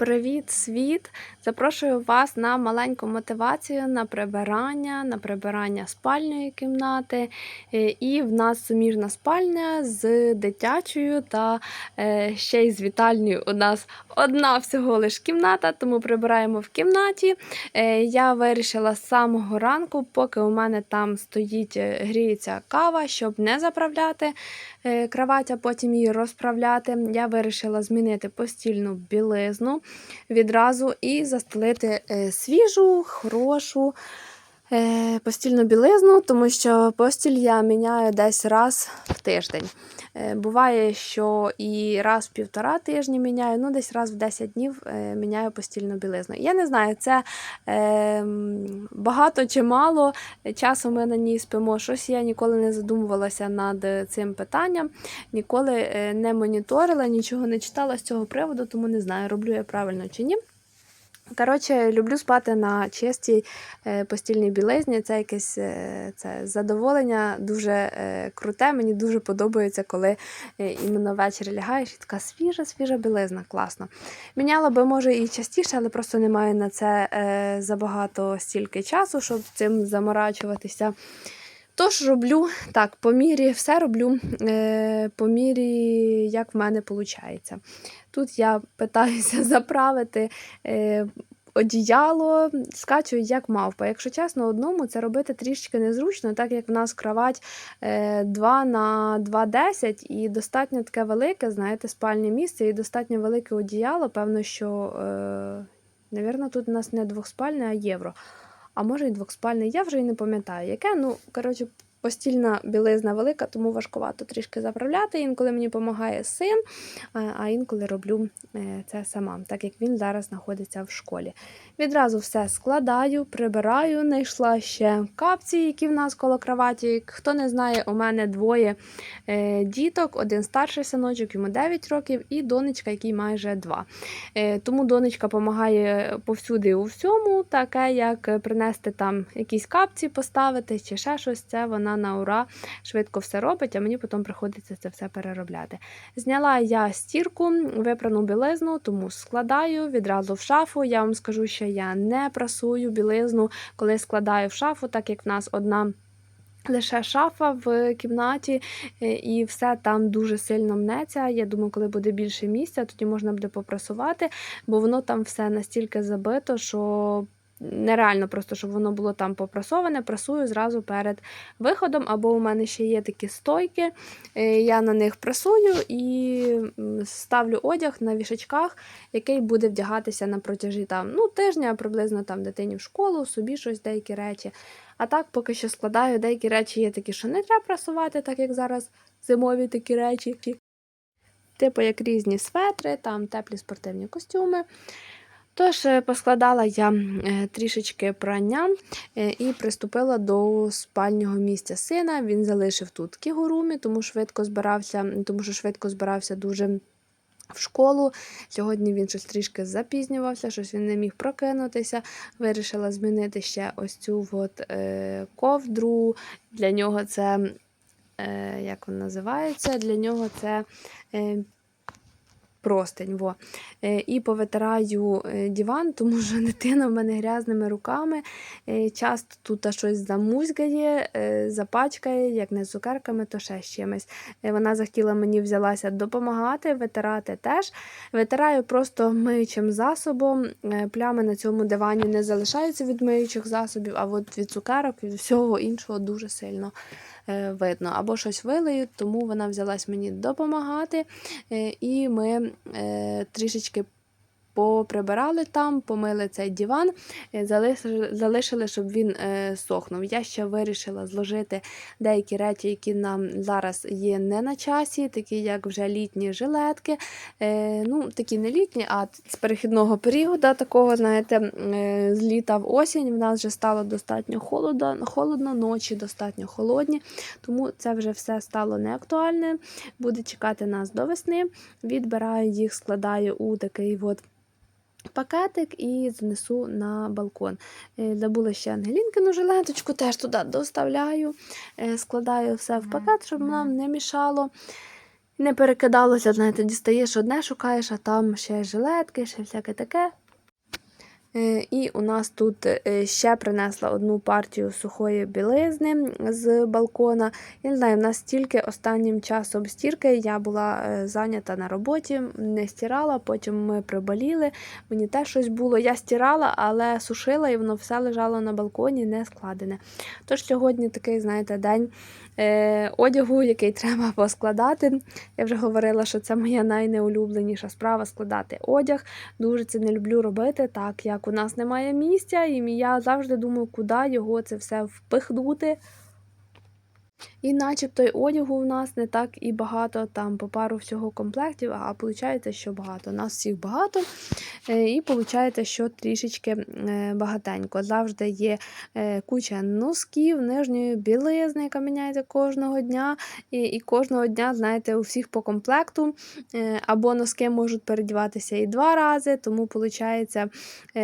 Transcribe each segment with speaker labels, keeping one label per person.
Speaker 1: Привіт, світ! Запрошую вас на маленьку мотивацію на прибирання, на прибирання спальної кімнати. Е, І в нас суміжна спальня з дитячою та е, ще й з вітальнею. У нас одна всього лиш кімната, тому прибираємо в кімнаті. Е, Я вирішила з самого ранку, поки у мене там стоїть, гріється кава, щоб не заправляти кровать, а потім її розправляти. Я вирішила змінити постільну білизну відразу і застелити е, свіжу, хорошу постільну білизну, тому що постіль я міняю десь раз в тиждень. Е, Буває, що і раз в півтора тижні міняю, ну десь раз в 10 днів е, міняю постільну білизну. Я не знаю, це е, багато чи мало часу ми на ній спимо. Щось я ніколи не задумувалася над е, цим питанням, ніколи е, не моніторила, нічого не читала з цього приводу, тому не знаю, роблю я правильно чи ні. Коротше, люблю спати на чистій е, постільній білизні. Це якесь е, це задоволення дуже е, круте. Мені дуже подобається, коли іменно ввечері лягаєш і така свіжа, свіжа білизна, класно. Міняла би, може, і частіше, але просто немає на це забагато стільки часу, щоб цим заморачуватися. Тож роблю так, по мірі все роблю по мірі, як в мене виходить. Тут я питаюся заправити е, одіяло, скачую як мавпа. Якщо чесно, одному це робити трішки незручно, так як в нас кровать е, 2 на 2,10 і достатньо таке велике, знаєте, спальне місце і достатньо велике одіяло. Певно, що, е, навірно, тут у нас не двохспальне, а євро. А може і двохспальне, я вже і не пам'ятаю, яке. Ну, коротше, постільна білизна велика, тому важкувато трішки заправляти. Інколи мені допомагає син, а- інколи роблю е, це сама, так як він зараз знаходиться в школі. Відразу все складаю, прибираю, знайшла ще капці, які в нас коло кроваті. Хто не знає, у мене двоє е, діток, один старший синочок, йому 9 років, і донечка, який майже 2. Е, тому донечка допомагає повсюди у всьому, таке як принести там якісь капці, поставити чи ще щось. Це вона на ура швидко все робить, а мені потім приходиться це все переробляти. Зняла я стірку, випрану білизну, тому складаю відразу в шафу. Я вам скажу, що я не прасую білизну, коли складаю в шафу, так як в нас одна. Лише шафа в кімнаті, е, і все там дуже сильно мнеться. Я думаю, коли буде більше місця, тоді можна буде попрасувати, бо воно там все настільки забито, що нереально просто, щоб воно було там попрасоване, прасую зразу перед виходом. Або у мене ще є такі стойки, е, я на них прасую і ставлю одяг на вішачках, який буде вдягатися на протяжі там, ну, тижня, приблизно там дитині в школу, собі щось, деякі речі. А так поки що складаю деякі речі є такі, що не треба прасувати, так як зараз зимові такі речі. Типу як різні светри, там теплі спортивні костюми. Тож е, поскладала я е, трішечки прання е, і приступила до спальнього місця сина. Він залишив тут кігурумі, тому швидко збирався, тому що швидко збирався дуже в школу. Сьогодні він щось трішки запізнювався, щось він не міг прокинутися. Вирішила змінити ще ось цю от, е, ковдру. Для нього це, е, як він називається? Для нього це. Е, Простень, во. Е, і повитираю е, диван, тому що дитина в мене грязними руками. Е, часто тут щось замузгає, е, запачкає, як не цукерками, то ще з чимось. Вона захотіла мені взялася допомагати, витирати теж. Витираю просто миючим засобом. Плями на цьому дивані не залишаються від миючих засобів, а от від цукерок, від всього іншого дуже сильно видно. Або щось вилиють, тому вона взялась мені допомагати. Е, І ми е, трішечки поприбирали там, помили цей диван, е, залишили, щоб він е, сохнув. Я ще вирішила зложити деякі речі, які нам зараз є не на часі, такі як вже літні жилетки. Е, ну, такі не літні, а з перехідного періоду, такого, знаєте, з літа в осінь в нас вже стало достатньо холодно, холодно, ночі достатньо холодні, тому це вже все стало неактуальне. Буде чекати нас до весни. Відбираю їх, складаю у такий от пакетик і занесу на балкон. Е, Забула ще Ангелінкину жилеточку, теж туди доставляю, е, складаю все в пакет, щоб нам не мішало. не перекидалося, знаєте, дістаєш одне, шукаєш, а там ще жилетки, ще всяке таке. Е, І у нас тут е, ще принесла одну партію сухої білизни з балкона. Я не знаю, в нас стільки останнім часом стірки. Я була е, зайнята на роботі, не стирала, потім ми приболіли. Мені теж щось було. Я стирала, але сушила, і воно все лежало на балконі, не складене. Тож сьогодні такий, знаєте, день одягу, який треба поскладати. Я вже говорила, що це моя найнеулюбленіша справа складати одяг. Дуже це не люблю робити, так як у нас немає місця, і я завжди думаю, куди його це все впихнути. І начебто й одягу в нас не так і багато, там по пару всього комплектів, а виходить, що багато. Нас всіх багато, е, і виходить, що трішечки е, багатенько. Завжди є е, куча носків, нижньої білизни, яка міняється кожного дня. І, і кожного дня, знаєте, у всіх по комплекту, або носки можуть передіватися і два рази, тому виходить,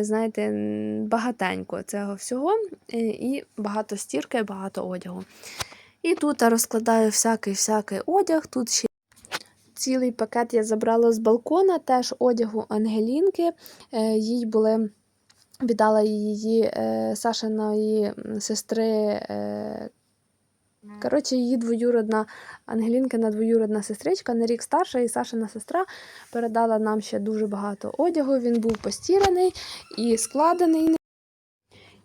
Speaker 1: знаєте, багатенько цього всього, і багато стірки, багато одягу. І тут я розкладаю всякий-всякий одяг. Тут ще цілий пакет я забрала з балкона, теж одягу Ангелінки. Е, Їй були. Віддала її е, Сашиної сестри. Е, коротше, її двоюродна Ангелінкина двоюродна сестричка, на рік старша, і Сашина сестра передала нам ще дуже багато одягу. Він був постіраний і складений.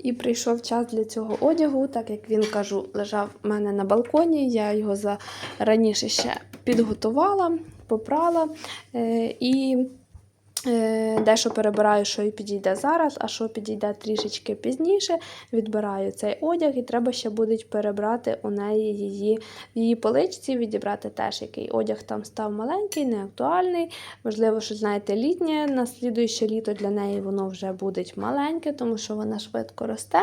Speaker 1: І прийшов час для цього одягу, так як він кажу, лежав в мене на балконі. Я його за раніше ще підготувала, попрала е, і дещо перебираю, що і підійде зараз, а що підійде трішечки пізніше. Відбираю цей одяг, і треба ще буде перебрати у неї її її поличці, відібрати теж, який одяг там став маленький, неактуальний. Можливо, що знаєте, літнє, на слідуюче літо для неї воно вже буде маленьке, тому що вона швидко росте.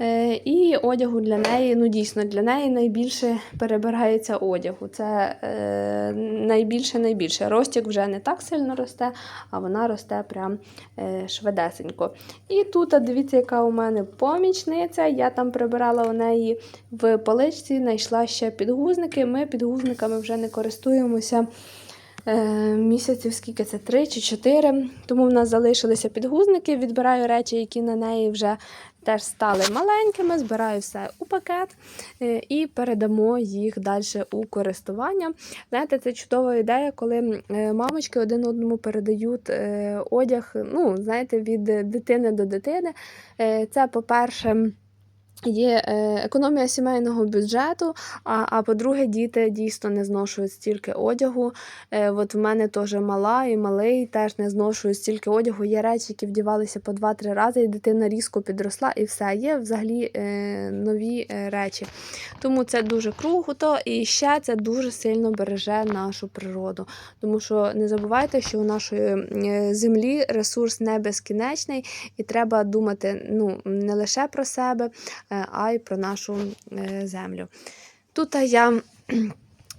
Speaker 1: Е, І одягу для неї, ну дійсно, для неї найбільше перебирається одягу. Це е, найбільше найбільше. Ростик вже не так сильно росте, а вона росте прям е, швидесенько. І тут, а дивіться, яка у мене помічниця. Я там прибирала у неї в поличці, знайшла ще підгузники. Ми підгузниками вже не користуємося. Е, місяців, скільки це, 3 чи 4. Тому в нас залишилися підгузники. Відбираю речі, які на неї вже теж стали маленькими, збираю все у пакет е, і передамо їх далі у користування. Знаєте, це чудова ідея, коли е, мамочки один одному передають одяг, ну, знаєте, від дитини до дитини. Це, по-перше, Є е, економія сімейного бюджету, а, а по-друге, діти дійсно не зношують стільки одягу. Е, от в мене теж мала і малий теж не зношують стільки одягу. Є речі, які вдівалися по 2-3 рази, і дитина різко підросла, і все. Є взагалі е, нові е, речі. Тому це дуже круто, і ще це дуже сильно береже нашу природу. Тому що не забувайте, що у нашої е, землі ресурс не безкінечний, і треба думати ну, не лише про себе а й про нашу е, землю. Тут я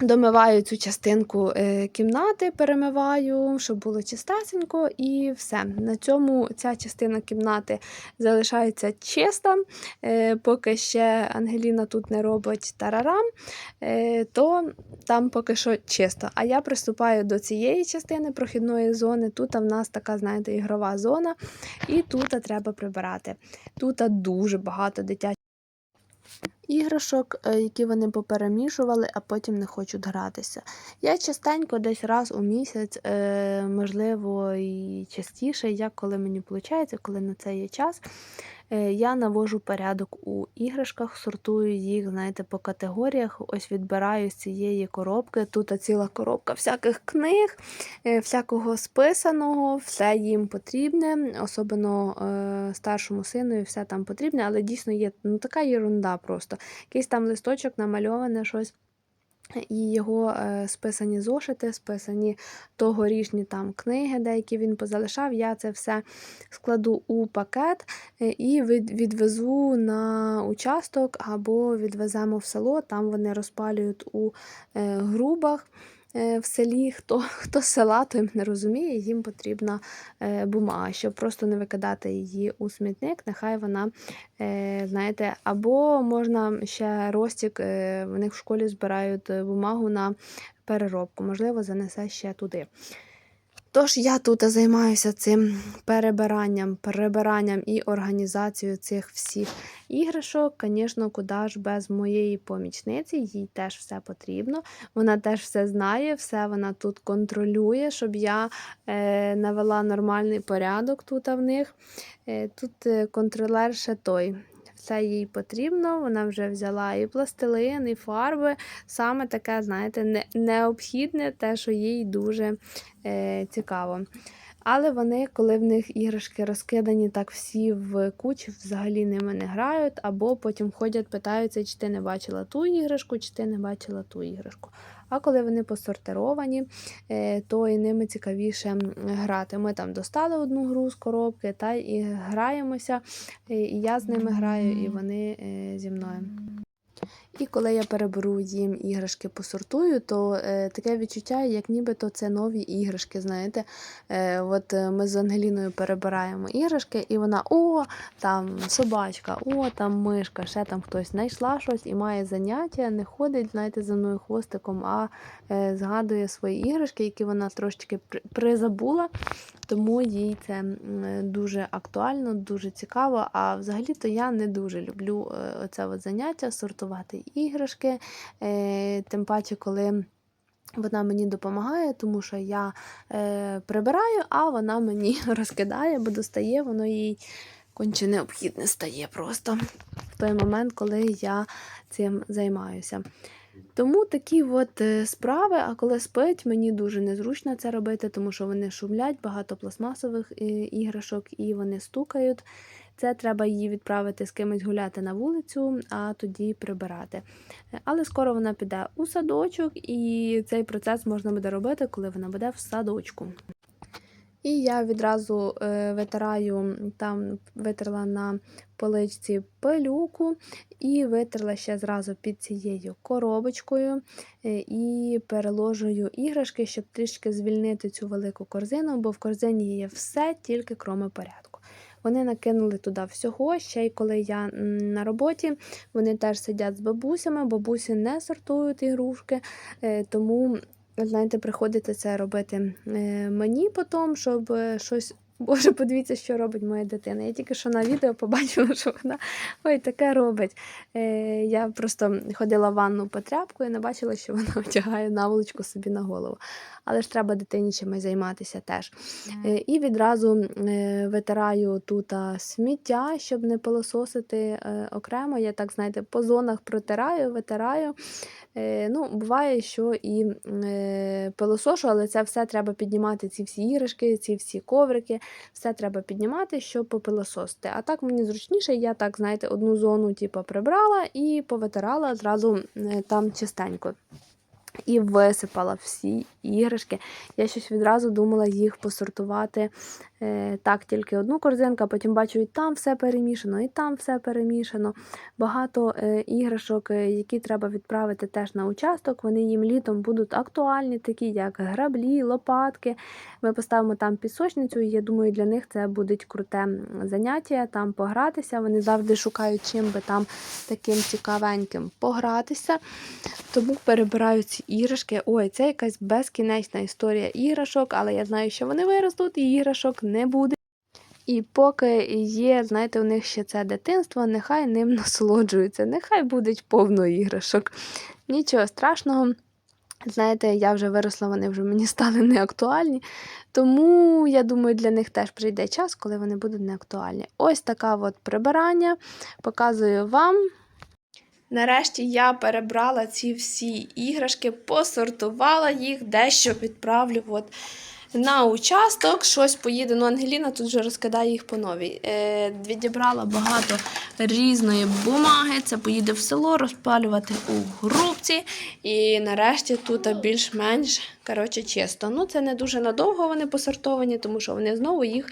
Speaker 1: домиваю цю частинку е, кімнати, перемиваю, щоб було чистесенько, і все. На цьому ця частина кімнати залишається чиста. Е, Поки ще Ангеліна тут не робить тарарам, е, то там поки що чисто. А я приступаю до цієї частини прохідної зони. Тут в нас така, знаєте, ігрова зона, і тут треба прибирати. Тут дуже багато дитячих іграшок, е, які вони поперемішували, а потім не хочуть гратися. Я частенько десь раз у місяць, е, можливо, і частіше, як коли мені виходить, коли на це є час. Е, Я навожу порядок у іграшках, сортую їх, знаєте, по категоріях. Ось відбираю з цієї коробки. Тут ціла коробка всяких книг, е, всякого списаного, все їм потрібне, особливо е, старшому сину, все там потрібне, але дійсно є ну, така єрунда просто. Якийсь там листочок намальоване щось. І його е, списані зошити, списані тогорічні там книги, деякі він позалишав. Я це все складу у пакет е, і від, відвезу на участок або відвеземо в село. Там вони розпалюють у е, грубах. Е, В селі, хто, хто села, той не розуміє, їм потрібна е, бумага, щоб просто не викидати її у смітник, нехай вона, е, знаєте, або можна ще розтік, в них в школі збирають бумагу на переробку, можливо, занесе ще туди. Тож я тут займаюся цим перебиранням, прибиранням і організацією цих всіх іграшок. Звісно, куди ж без моєї помічниці, їй теж все потрібно. Вона теж все знає, все вона тут контролює, щоб я е, навела нормальний порядок тут в них. Е, тут е, контролер ще той. Все їй потрібно, вона вже взяла і пластилин, і фарби. Саме таке, знаєте, не, необхідне, те, що їй дуже е, цікаво. Але вони, коли в них іграшки розкидані так всі в кучі, взагалі ними не грають, або потім ходять, питаються, чи ти не бачила ту іграшку, чи ти не бачила ту іграшку. А коли вони посортировані, е, то і ними цікавіше грати. Ми там достали одну гру з коробки та і граємося. е, І я з ними граю, і вони е, зі мною. І коли я переберу їм іграшки посортую, то е, таке відчуття, як нібито це нові іграшки. Знаєте, е, от е, ми з Ангеліною перебираємо іграшки, і вона о, там собачка, о, там мишка, ще там хтось знайшла щось і має заняття, не ходить, знаєте, за мною хвостиком, а е, згадує свої іграшки, які вона трошечки призабула. Тому їй це дуже актуально, дуже цікаво. А взагалі-то я не дуже люблю е, оце от заняття сортувати іграшки. Е, Тим паче, коли вона мені допомагає, тому що я е, прибираю, а вона мені розкидає, бо достає, воно їй конче необхідне стає просто в той момент, коли я цим займаюся. Тому такі от е, справи, а коли спить, мені дуже незручно це робити, тому що вони шумлять, багато пластмасових е, іграшок і вони стукають. Це треба її відправити з кимось гуляти на вулицю, а тоді прибирати. Але скоро вона піде у садочок, і цей процес можна буде робити, коли вона буде в садочку. І я відразу е, витираю, там витерла на поличці пилюку і витерла ще зразу під цією коробочкою е, і переложую іграшки, щоб трішки звільнити цю велику корзину, бо в корзині є все, тільки кроме порядку. Вони накинули туди всього. Ще й коли я на роботі, вони теж сидять з бабусями, бабусі не сортують ігрушки, е, тому знаєте, приходиться це робити е, мені потім, щоб щось. Боже, подивіться, що робить моя дитина. Я тільки що на відео побачила, що вона ой, таке робить. Е, я просто ходила в ванну по тряпку і не бачила, що вона одягає наволочку собі на голову. Але ж треба дитині чимось займатися теж. Е, і відразу е, витираю тут сміття, щоб не пилососити е, окремо. Я так, знаєте, по зонах протираю, витираю. Ну, буває, що і пилосошу, але це все треба піднімати, ці всі іграшки, ці всі коврики, все треба піднімати, щоб попилососити. А так мені зручніше, я так, знаєте, одну зону типу, прибрала і повитирала зразу там чистенько. І висипала всі іграшки. Я щось відразу думала їх посортувати е, так, тільки одну корзинку, а потім бачу, і там все перемішано, і там все перемішано. Багато е, іграшок, е, які треба відправити теж на участок, вони їм літом будуть актуальні, такі як граблі, лопатки. Ми поставимо там пісочницю, і я думаю, для них це буде круте заняття, там погратися. Вони завжди шукають чим би там таким цікавеньким погратися. Тому перебираю ці іграшки. Ой, це якась безкінечна історія іграшок, але я знаю, що вони виростуть, і іграшок не буде. І поки є, знаєте, у них ще це дитинство, нехай ним насолоджуються, нехай будуть повно іграшок. Нічого страшного. Знаєте, я вже виросла, вони вже мені стали неактуальні. Тому я думаю, для них теж прийде час, коли вони будуть неактуальні. Ось така от прибирання. Показую вам. Нарешті я перебрала ці всі іграшки, посортувала їх, дещо відправлю от на участок. Щось поїде. Ну, Ангеліна тут вже розкидає їх по новій. Е, відібрала багато різної бумаги. Це поїде в село розпалювати у грубці. І нарешті тут більш-менш коротше, чисто. Ну, це не дуже надовго вони посортовані, тому що вони знову їх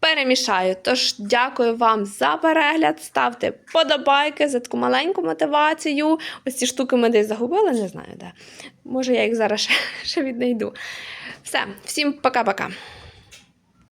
Speaker 1: перемішаю. Тож дякую вам за перегляд. Ставте подобайки за таку маленьку мотивацію. Ось ці штуки ми десь загубили, не знаю де. Може, я їх зараз ще, ще віднайду. Все, всім пока-пока.